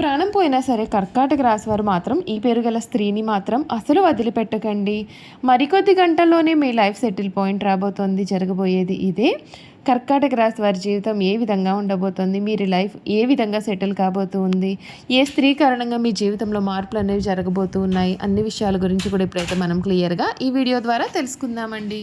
ప్రాణం పోయినా సరే కర్కాటక రాశి వారు మాత్రం ఈ పేరు గల స్త్రీని మాత్రం అసలు వదిలిపెట్టకండి. మరికొద్ది గంటల్లోనే మీ లైఫ్ సెటిల్ పాయింట్ రాబోతోంది జరగబోయేది ఇదే. కర్కాటక రాశి వారి జీవితం ఏ విధంగా ఉండబోతోంది మీరు లైఫ్ ఏ విధంగా సెటిల్ కాబోతుంది ఏ స్త్రీ కారణంగా మీ జీవితంలో మార్పులు అనేవి జరగబోతూ ఉన్నాయి అన్ని విషయాల గురించి కూడా ఇప్పుడైతే మనం క్లియర్గా ఈ వీడియో ద్వారా తెలుసుకుందామండి.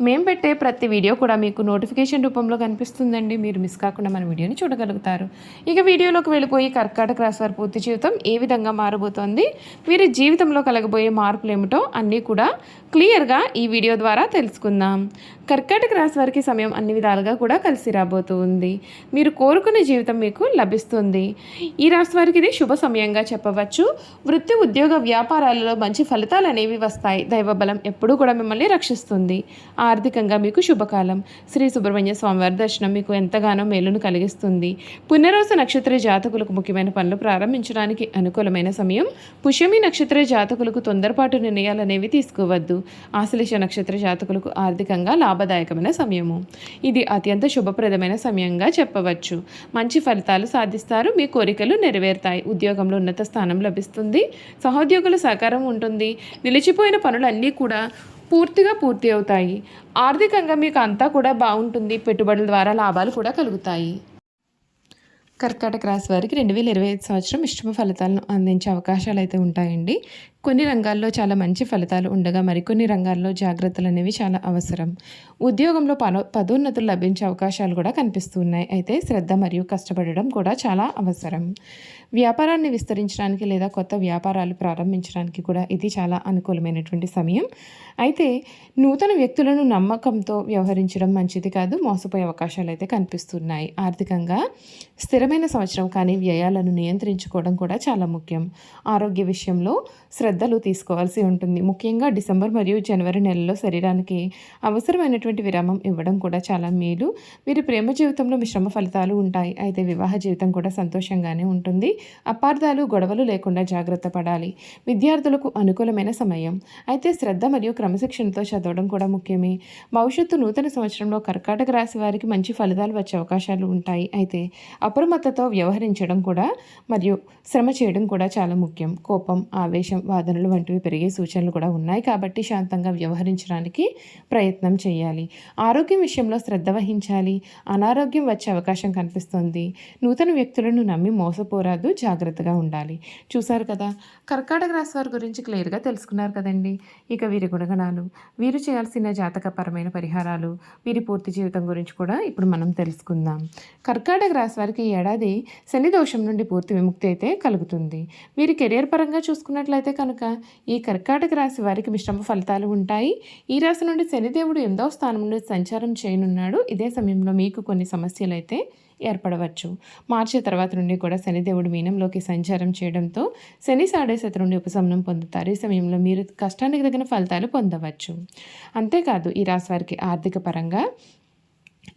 మేము పెట్టే ప్రతి వీడియో కూడా మీకు నోటిఫికేషన్ రూపంలో కనిపిస్తుందండి. మీరు మిస్ కాకుండా మన వీడియోని చూడగలుగుతారు. ఇక వీడియోలోకి వెళ్ళిపోయి కర్కాటక రాశి వారి పూర్తి జీవితం ఏ విధంగా మారబోతోంది వీరి జీవితంలో కలగబోయే మార్పులు ఏమిటో అన్నీ కూడా క్లియర్గా ఈ వీడియో ద్వారా తెలుసుకుందాం. కర్కాటక రాశి వారికి సమయం అన్ని విధాలుగా కూడా కలిసి రాబోతూ ఉంది మీరు కోరుకునే జీవితం మీకు లభిస్తుంది. ఈ రాశి వారికి ఇది శుభ సమయంగా చెప్పవచ్చు. వృత్తి ఉద్యోగ వ్యాపారాలలో మంచి ఫలితాలు అనేవి వస్తాయి. దైవబలం ఎప్పుడూ కూడా మిమ్మల్ని రక్షిస్తుంది. ఆర్థికంగా మీకు శుభకాలం. శ్రీ సుబ్రహ్మణ్య స్వామివారి దర్శనం మీకు ఎంతగానో మేలును కలిగిస్తుంది. పునరోస నక్షత్ర జాతకులకు ముఖ్యమైన పనులు ప్రారంభించడానికి అనుకూలమైన సమయం. పుష్యమి నక్షత్ర జాతకులకు తొందరపాటు నిర్ణయాలు అనేవి తీసుకోవద్దు. ఆశ్లేష నక్షత్ర జాతకులకు ఆర్థికంగా లాభదాయకమైన సమయము. ఇది అత్యంత శుభప్రదమైన సమయంగా చెప్పవచ్చు. మంచి ఫలితాలు సాధిస్తారు. మీ కోరికలు నెరవేరుతాయి. ఉద్యోగంలో ఉన్నత స్థానం లభిస్తుంది. సహోద్యోగుల సహకారం ఉంటుంది. నిలిచిపోయిన పనులన్నీ కూడా పూర్తిగా పూర్తి అవుతాయి. ఆర్థికంగా మీకు అంతా కూడా బాగుంటుంది. పెట్టుబడుల ద్వారా లాభాలు కూడా కలుగుతాయి. కర్కాటక రాశి వారికి రెండు వేల ఇరవై ఐదు సంవత్సరం ఇష్టమ ఫలితాలను అందించే అవకాశాలు అయితే ఉంటాయండి. కొన్ని రంగాల్లో చాలా మంచి ఫలితాలు ఉండగా మరికొన్ని రంగాల్లో జాగ్రత్తలు అనేవి చాలా అవసరం. ఉద్యోగంలో పనో పదోన్నతులు లభించే అవకాశాలు కూడా కనిపిస్తున్నాయి అయితే శ్రద్ధ మరియు కష్టపడడం కూడా చాలా అవసరం. వ్యాపారాన్ని విస్తరించడానికి లేదా కొత్త వ్యాపారాలు ప్రారంభించడానికి కూడా ఇది చాలా అనుకూలమైనటువంటి సమయం. అయితే నూతన వ్యక్తులను నమ్మకంతో వ్యవహరించడం మంచిది కాదు. మోసపోయే అవకాశాలు అయితే కనిపిస్తున్నాయి. ఆర్థికంగా స్థిరమైన సంవత్సరం కానీ వ్యయాలను నియంత్రించుకోవడం కూడా చాలా ముఖ్యం. ఆరోగ్య విషయంలో శ్రద్ధలు తీసుకోవాల్సి ఉంటుంది. ముఖ్యంగా డిసెంబర్ మరియు జనవరి నెలలో శరీరానికి అవసరమైనటువంటి విరామం ఇవ్వడం కూడా చాలా మేలు. వీరి ప్రేమ జీవితంలో మిశ్రమ ఫలితాలు ఉంటాయి. అయితే వివాహ జీవితం కూడా సంతోషంగానే ఉంటుంది. అపార్థాలు గొడవలు లేకుండా జాగ్రత్త పడాలి. విద్యార్థులకు అనుకూలమైన సమయం. అయితే శ్రద్ధ మరియు క్రమశిక్షణతో చదవడం కూడా ముఖ్యమే. భవిష్యత్తు నూతన సంవత్సరంలో కర్కాటక రాశి వారికి మంచి ఫలితాలు వచ్చే అవకాశాలు ఉంటాయి. అయితే అప్రమత్తతో వ్యవహరించడం కూడా మరియు శ్రమ చేయడం కూడా చాలా ముఖ్యం. కోపం ఆవేశం వాదనలు వంటివి పెరిగే సూచనలు కూడా ఉన్నాయి కాబట్టి శాంతంగా వ్యవహరించడానికి ప్రయత్నం చేయాలి. ఆరోగ్యం విషయంలో శ్రద్ధ వహించాలి. అనారోగ్యం వచ్చే అవకాశం కనిపిస్తుంది. నూతన వ్యక్తులను నమ్మి మోసపోరాదు. జాగ్రత్తగా ఉండాలి. చూశారు కదా కర్కాటక రాశి వారి గురించి క్లియర్గా తెలుసుకున్నారు కదండి. ఇక వీరి గుణగణాలు వీరు చేయాల్సిన జాతకపరమైన పరిహారాలు వీరి పూర్తి జీవితం గురించి కూడా ఇప్పుడు మనం తెలుసుకుందాం. కర్కాటక రాశి వారికి ఈ ఏడాది శని దోషం నుండి పూర్తి విముక్తి అయితే కలుగుతుంది. వీరి కెరియర్ పరంగా చూసుకున్నట్లయితే కనుక ఈ కర్కాటక రాశి వారికి మిశ్రమ ఫలితాలు ఉంటాయి. ఈ రాశి నుండి శనిదేవుడు ఎనిమిదవ స్థానం నుండి సంచారం చేయనున్నాడు. ఇదే సమయంలో మీకు కొన్ని సమస్యలు అయితే ఏర్పడవచ్చు. మార్చి తర్వాత నుండి కూడా శనిదేవుడు మీనంలోకి సంచారం చేయడంతో శని సాడేశత నుండి ఉపశమనం పొందుతారు. ఈ సమయంలో మీరు కష్టానికి తగిన ఫలితాలు పొందవచ్చు. అంతేకాదు ఈ రాశి వారికి ఆర్థిక పరంగా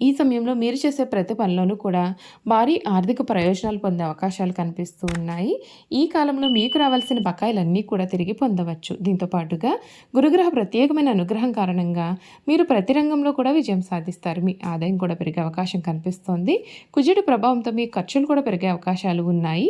ఈ సమయంలో మీరు చేసే ప్రతి పనిలోనూ కూడా భారీ ఆర్థిక ప్రయోజనాలు పొందే అవకాశాలు కనిపిస్తూ ఉన్నాయి. ఈ కాలంలో మీకు రావాల్సిన బకాయిలన్నీ కూడా తిరిగి పొందవచ్చు. దీంతో పాటుగా గురుగ్రహ ప్రత్యేకమైన అనుగ్రహం కారణంగా మీరు ప్రతి రంగంలో కూడా విజయం సాధిస్తారు. మీ ఆదాయం కూడా పెరిగే అవకాశం కనిపిస్తోంది. కుజుడి ప్రభావంతో మీ ఖర్చులు కూడా పెరిగే అవకాశాలు ఉన్నాయి.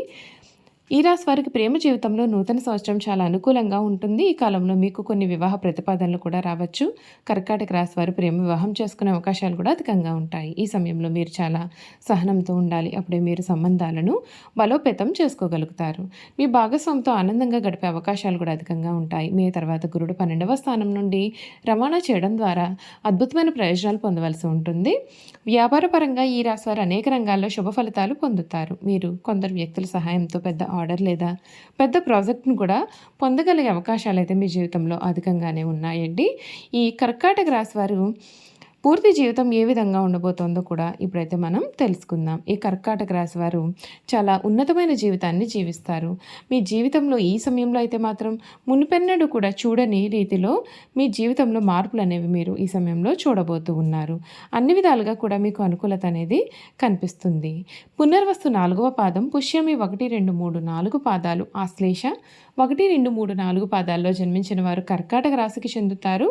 ఈ రాశి వారికి ప్రేమ జీవితంలో నూతన సంవత్సరం చాలా అనుకూలంగా ఉంటుంది. ఈ కాలంలో మీకు కొన్ని వివాహ ప్రతిపాదనలు కూడా రావచ్చు. కర్కాటక రాశి వారు ప్రేమ వివాహం చేసుకునే అవకాశాలు కూడా అధికంగా ఉంటాయి. ఈ సమయంలో మీరు చాలా సహనంతో ఉండాలి. అప్పుడే మీరు సంబంధాలను బలోపేతం చేసుకోగలుగుతారు. మీ భాగస్వామితో ఆనందంగా గడిపే అవకాశాలు కూడా అధికంగా ఉంటాయి. మీ తర్వాత గురుడు పన్నెండవ స్థానం నుండి రవాణా చేయడం ద్వారా అద్భుతమైన ప్రయోజనాలు పొందవలసి ఉంటుంది. వ్యాపారపరంగా ఈ రాశి వారు అనేక రంగాల్లో శుభ ఫలితాలు పొందుతారు. మీరు కొందరు వ్యక్తుల సహాయంతో పెద్ద ఆర్డర్ లేదా పెద్ద ప్రాజెక్ట్ను కూడా పొందగలిగే అవకాశాలు అయితే మీ జీవితంలో అధికంగానే ఉన్నాయండి. ఈ కర్కాటక రాశి వారు పూర్తి జీవితం ఏ విధంగా ఉండబోతోందో కూడా ఇప్పుడైతే మనం తెలుసుకుందాం. ఈ కర్కాటక రాశి వారు చాలా ఉన్నతమైన జీవితాన్ని జీవిస్తారు. మీ జీవితంలో ఈ సమయంలో అయితే మాత్రం మునిపెన్నడు కూడా చూడని రీతిలో మీ జీవితంలో మార్పులు అనేవి మీరు ఈ సమయంలో చూడబోతూ ఉన్నారు. అన్ని విధాలుగా కూడా మీకు అనుకూలత అనేది కనిపిస్తుంది. పునర్వస్తు నాలుగవ పాదం పుష్యమి ఒకటి రెండు మూడు నాలుగు పాదాలు ఆశ్లేష ఒకటి రెండు మూడు నాలుగు పాదాల్లో జన్మించిన వారు కర్కాటక రాశికి చెందుతారు.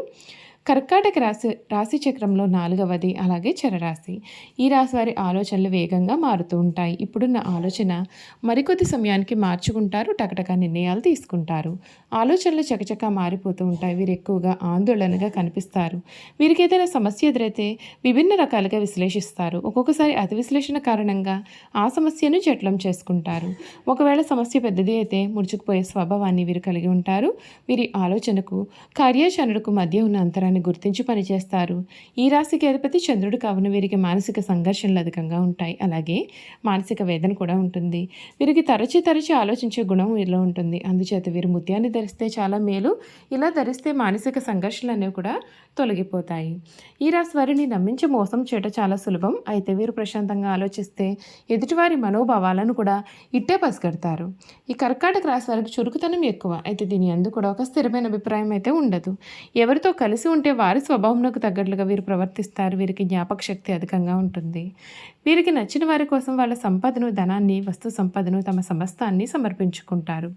కర్కాటక రాశి రాశి చక్రంలో నాలుగవది అలాగే చరరాశి. ఈ రాశి వారి ఆలోచనలు వేగంగా మారుతూ ఉంటాయి. ఇప్పుడున్న ఆలోచన మరికొద్ది సమయానికి మార్చుకుంటారు టకటక నిర్ణయాలు తీసుకుంటారు. ఆలోచనలు చకచక మారిపోతూ ఉంటాయి. వీరు ఎక్కువగా ఆందోళనగా కనిపిస్తారు. వీరికి ఏదైనా సమస్య ఎదురైతే విభిన్న రకాలుగా విశ్లేషిస్తారు. ఒక్కొక్కసారి అతి విశ్లేషణ కారణంగా ఆ సమస్యను జట్లం చేసుకుంటారు. ఒకవేళ సమస్య పెద్దది అయితే ముడుచుకుపోయే స్వభావాన్ని వీరు కలిగి ఉంటారు. వీరి ఆలోచనకు కార్యాచరణకు మధ్య ఉన్న అంతరాన్ని లక్షణాన్ని గుర్తించి పనిచేస్తారు. ఈ రాశికి అధిపతి చంద్రుడు కావున వీరికి మానసిక సంఘర్షణలు అధికంగా ఉంటాయి. అలాగే మానసిక వేదన కూడా ఉంటుంది. వీరికి తరచి తరచి ఆలోచించే గుణం వీరిలో ఉంటుంది. అందుచేత వీరు ముత్యాన్ని ధరిస్తే చాలా మేలు. ఇలా ధరిస్తే మానసిక సంఘర్షణలు అనేవి కూడా తొలగిపోతాయి. ఈ రాశి వారిని నమ్మించి మోసం చేయటం చాలా సులభం. అయితే వీరు ప్రశాంతంగా ఆలోచిస్తే ఎదుటివారి మనోభావాలను కూడా ఇట్టే పసిగడతారు. ఈ కర్కాటక రాశి వారికి చురుకుతనం ఎక్కువ. అయితే దీని అందు కూడా ఒక స్థిరమైన అభిప్రాయం అయితే ఉండదు. ఎవరితో కలిసి ఉంటే వారి స్వభావంలోకి తగ్గట్లుగా వీరు ప్రవర్తిస్తారు. వీరికి జ్ఞాపక శక్తి అధికంగా ఉంటుంది. వీరికి నచ్చిన వారి కోసం వాళ్ళ సంపదను ధనాన్ని వస్తు సంపదను తమ సమస్తాన్ని సమర్పించుకుంటారు.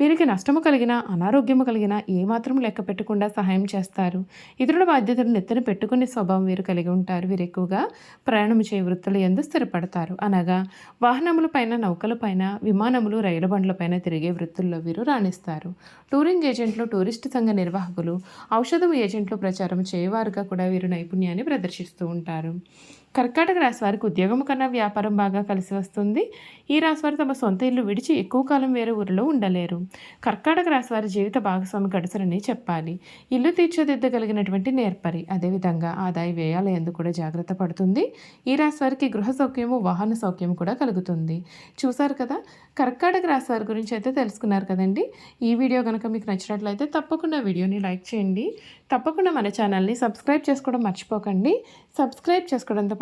వీరికి నష్టము కలిగిన అనారోగ్యము కలిగిన ఏమాత్రం లెక్క పెట్టకుండా సహాయం చేస్తారు. ఇతరుల బాధ్యతలు నెత్తన పెట్టుకునే స్వభావం వీరు కలిగి ఉంటారు. వీరు ఎక్కువగా ప్రయాణం చేయ వృత్తులు ఎందు స్థిరపడతారు. అనగా వాహనముల పైన నౌకల పైన విమానములు రైలు బండ్ల పైన తిరిగే వృత్తుల్లో వీరు రాణిస్తారు. టూరింగ్ ఏజెంట్లు టూరిస్ట్ సంఘ నిర్వాహకులు ఔషధం ఏజెంట్లు ప్రచారం చేయవారుగా కూడా వీరు నైపుణ్యాన్ని ప్రదర్శిస్తూ ఉంటారు. కర్కాటక రాశి వారికి ఉద్యోగం కన్నా వ్యాపారం బాగా కలిసి వస్తుంది. ఈ రాశి వారు తమ సొంత ఇల్లు విడిచి ఎక్కువ కాలం వేరే ఊరిలో ఉండలేరు. కర్కాటక రాశి వారి జీవిత భాగస్వామి గడుసరని చెప్పాలి. ఇల్లు తీర్చిదిద్దగలిగినటువంటి నేర్పరి. అదేవిధంగా ఆదాయ వ్యయాల ఎందు కూడా జాగ్రత్త పడుతుంది. ఈ రాశి వారికి గృహ సౌఖ్యము వాహన సౌఖ్యం కూడా కలుగుతుంది. చూసారు కదా? కర్కాటక రాశి వారి గురించి అయితే తెలుసుకున్నారు కదండి? ఈ వీడియో కనుక మీకు నచ్చినట్లయితే తప్పకుండా వీడియోని లైక్ చేయండి. తప్పకుండా మన ఛానల్ని సబ్స్క్రైబ్ చేసుకోవడం మర్చిపోకండి. సబ్స్క్రైబ్ చేసుకోవడంతో